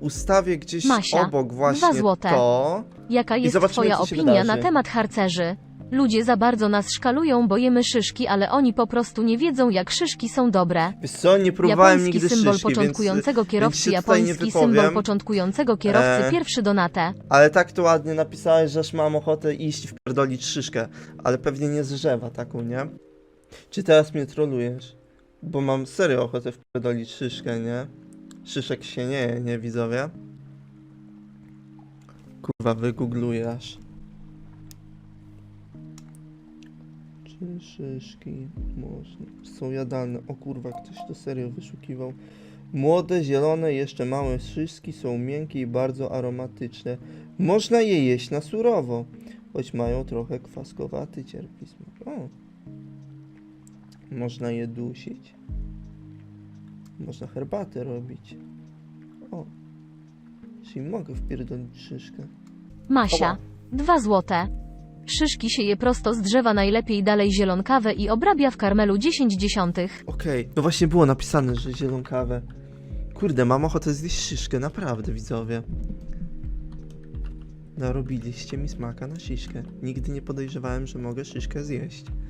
ustawię gdzieś Masia, obok właśnie dwa złote. to. Jaka jest zobaczymy, twoja co się opinia na temat harcerzy? Ludzie za bardzo nas szkalują, bo jemy szyszki, ale oni po prostu nie wiedzą, jak szyszki są dobre. Wiesz co, nie próbowałem Japoński nigdy symbol szyszki, początkującego więc, kierowcy, więc się tutaj nie japoński wypowiem. symbol początkującego kierowcy, E, pierwszy donatę. Ale tak to ładnie napisałeś, że aż mam ochotę iść i wpierdolić szyszkę. Ale pewnie nie z drzewa taką, nie? Czy teraz mnie trolujesz? Bo mam serio ochotę wpierdolić szyszkę, nie? Szyszek się nie nie widzowie? Kurwa, wygoogluję aż. Czy szyszki można... są jadalne? O kurwa, ktoś to serio wyszukiwał. Młode, zielone, jeszcze małe szyszki są miękkie i bardzo aromatyczne. Można je jeść na surowo, choć mają trochę kwaskowaty cierpki smak. O. Można je dusić. Można herbatę robić. O. Czyli mogę wpierdolić szyszkę. Masia, Oła. dwa złote. Szyszki się je prosto z drzewa, najlepiej dalej zielonkawę i obrabia w karmelu 10 dziesiątych. Okej, no właśnie było napisane, że zieloną kawę. Kurde, mam ochotę zjeść szyszkę, naprawdę widzowie. Narobiliście mi smaka na szyszkę. Nigdy nie podejrzewałem, że mogę szyszkę zjeść.